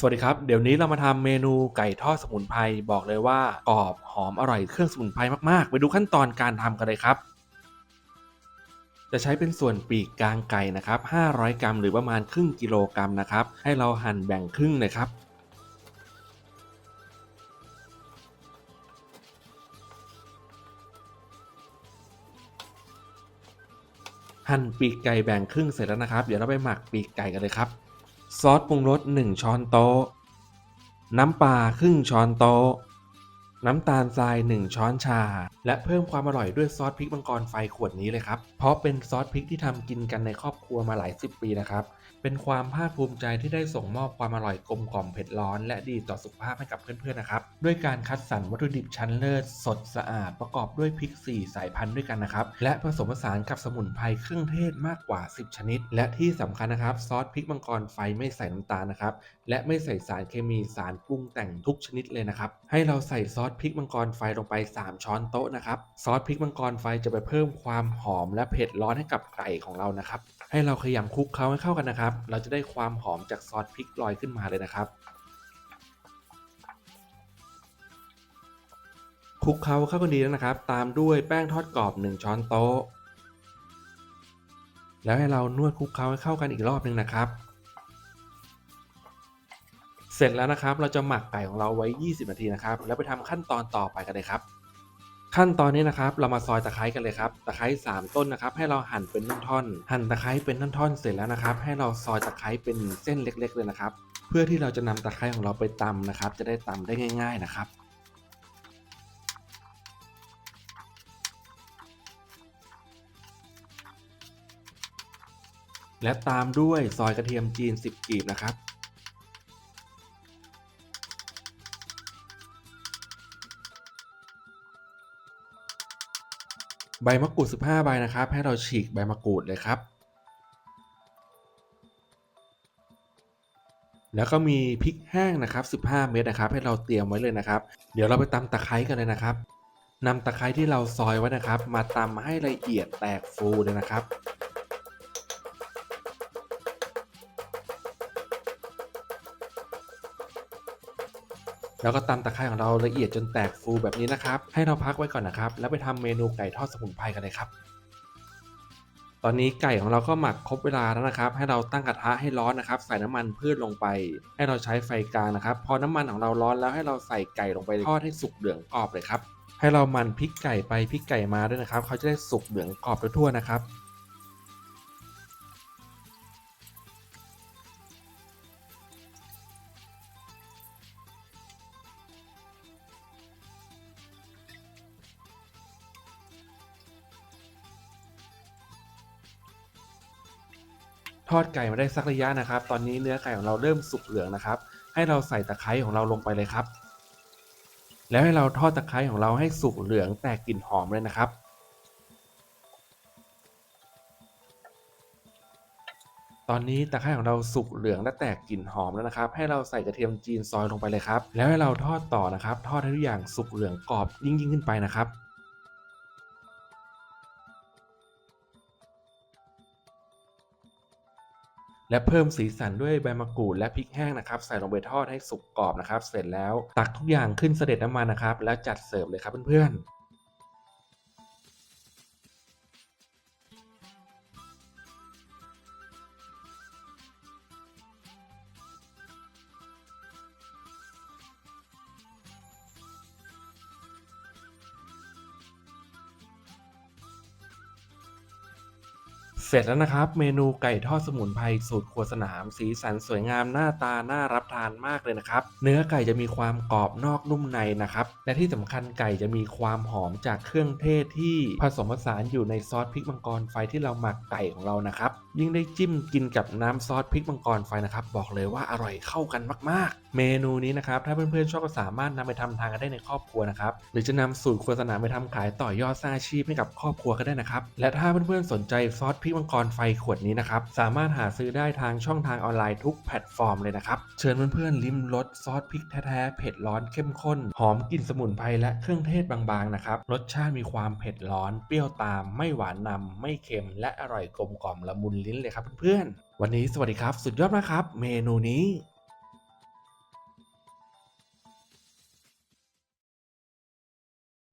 สวัสดีครับ เดี๋ยวนี้เรามาทำเมนูไก่ทอดสมุนไพรบอกเลยว่ากรอบหอมอร่อยเครื่องสมุนไพรมากๆ ไปดูขั้นตอนการทำกันเลยครับ จะใช้เป็นส่วนปีกกลางไก่นะครับ 500 กรัม หรือประมาณครึ่งกิโลกรัมนะครับ ให้เราหั่นแบ่งครึ่งเลยครับ หั่นปีกไก่แบ่งครึ่งเสร็จแล้วนะครับ เดี๋ยวเราไปหมักปีกไก่กันเลยครับ ซอสปรุงรส 1 ช้อนโต๊ะ น้ำปลาครึ่งช้อนโต๊ะ น้ำตาลทราย 1 ช้อนชา และเพิ่มความอร่อยด้วยซอสพริกมังกรไฟขวดนี้เลยครับ เพราะเป็นซอสพริกที่ทำกินกันในครอบครัวมาหลายสิบปีนะครับ เป็นความภาคภูมิใจที่ได้ส่งมอบความอร่อยกลมกล่อมเผ็ดร้อนและดีต่อสุขภาพให้กับเพื่อนๆนะครับ ด้วยการคัดสรรวัตถุดิบชั้นเลิศสดสะอาดประกอบด้วยพริก 4 สายพันธุ์ด้วยกันนะครับ และผสมผสานกับสมุนไพรเครื่องเทศมากกว่า 10 ชนิด และที่สำคัญนะครับซอสพริกมังกรไฟไม่ใส่น้ำตาลนะครับ และไม่ใส่สารเคมีสารปรุงแต่งทุกชนิดเลยนะครับ ให้เราใส่ซอสสพริกมังกรไฟลงไป 3 ช้อนโต๊ะนะครับซอสพริกมังกรไฟจะไปเพิ่มความหอมและเผ็ดร้อนให้กับไก่ของเรานะครับให้เราขยำคลุกเคล้าให้เข้ากันนะครับ เราจะได้ความหอมจากซอสพริกลอยขึ้นมาเลยนะครับคลุกเคล้าเข้ากันดีแล้วนะครับ ตามด้วยแป้งทอดกรอบ 1 ช้อนโต๊ะแล้วให้เรานวดคลุกเคล้าให้เข้ากันอีกรอบหนึ่งนะครับ เสร็จแล้วนะครับ เราจะหมักไก่ของเราไว้ 20 นาทีนะครับ แล้วไปทำขั้นตอนต่อไปกันเลยครับ ขั้นตอนนี้นะครับ เรามาซอยตะไคร้กันเลยครับ ตะไคร้3ต้นนะครับ ให้เราหั่นเป็นท่อนๆ หั่นตะไคร้เป็นท่อนๆ เสร็จแล้วนะครับ ให้เราซอยตะไคร้เป็นเส้นเล็ก ๆ เลยนะครับ เพื่อที่เราจะนำตะไคร้ของเราไปตำนะครับ จะได้ตำได้ง่าย ๆนะครับและตามด้วยซอยกระเทียมจีน 10กลีบนะครับ ใบมะกรูด 15 ใบนะครับ ให้เราฉีกใบมะกรูดเลยครับ แล้วก็มีพริกแห้งนะครับ 15 เม็ดนะครับ ให้เราเตรียมไว้เลยนะครับ เดี๋ยวเราไปตำตะไคร้กันเลยนะครับนำตะไคร้ที่เราซอยไว้นะครับ มาตำให้ละเอียดแตกฟูเลยนะครับ แล้วก็ตำตะไคร้ของเราละเอียดจนแตกฟูแบบนี้นะครับ ให้เราพักไว้ก่อนนะครับ แล้วไปทำเมนูไก่ทอดสมุนไพรกันเลยครับ ตอนนี้ไก่ของเราก็หมักครบเวลาแล้วนะครับ ให้เราตั้งกระทะให้ร้อนนะครับ ใส่น้ำมันพืชลงไป ให้เราใช้ไฟกลางนะครับ พอน้ำมันของเราร้อนแล้วให้เราใส่ไก่ลงไปทอดให้สุกเหลืองกรอบเลยครับ ให้เรามันพริกไก่ไปพริกไก่มาด้วยนะครับ เขาจะได้สุกเหลืองกรอบทั่วๆนะครับ ทอดไก่มาได้สักระยะนะครับ ตอนนี้เนื้อไก่ของเราเริ่มสุกเหลืองนะครับ ให้เราใส่ตะไคร้ของเราลงไปเลยครับ แล้วให้เราทอดตะไคร้ของเราให้สุกเหลืองแตกกลิ่นหอมเลยนะครับ ตอนนี้ตะไคร้ของเราสุกเหลืองและแตกกลิ่นหอมแล้วนะครับ ให้เราใส่กระเทียมจีนซอยลงไปเลยครับ แล้วให้เราทอดต่อนะครับ ทอดให้ทุกอย่างสุกเหลืองกรอบยิ่งยิ่งขึ้นไปนะครับ และเพิ่มสีสันด้วยใบมะกรูดและพริกแห้งนะครับใส่ลงไปทอดให้สุกกรอบนะครับ เสร็จแล้วตักทุกอย่างขึ้นเสด็จน้ำมันนะครับ แล้วจัดเสิร์ฟเลยครับเพื่อนๆ เสร็จแล้วนะครับ เมนูไก่ทอดสมุนไพรสูตรครัวสนาม สีสันสวยงามหน้าตาน่ารับทานมากเลยนะครับ เนื้อไก่จะมีความกรอบนอกนุ่มในนะครับ และที่สำคัญไก่จะมีความหอมจากเครื่องเทศที่ผสมผสานอยู่ในซอสพริกมังกรไฟที่เราหมักไก่ของเรานะครับ ยิ่งได้จิ้มกินกับน้ำซอสพริกมังกรไฟนะครับ บอกเลยว่าอร่อยเข้ากันมากๆเมนูนี้นะครับถ้าเพื่อนๆชอบก็สามารถนำไปทำทานกันได้ในครอบครัวนะครับหรือจะนำสูตรครัวสนามไปทำขายต่อยอดสร้างอาชีพให้กับครอบครัวก็ได้นะครับและถ้าเพื่อนๆสนใจซอสพริกมังกรไฟขวดนี้นะครับสามารถหาซื้อได้ทางช่องทางออนไลน์ทุกแพลตฟอร์มเลยนะครับเชิญเพื่อนๆลิ้มรสซอสพริกแท้ๆเผ็ดร้อนเข้มข้นหอมกลิ่นสมุนไพรและเครื่องเทศบางๆนะครับรสชาติมีความเผ็ดร้อนเปรี้ยวตามไม่หวานนำไม่เค็ม และอร่อยกลมกล่อมละมุนลิ้นเลยครับเพื่อนๆวันนี้สวัสดีครับ สุดยอดมากครับ เมนูนี้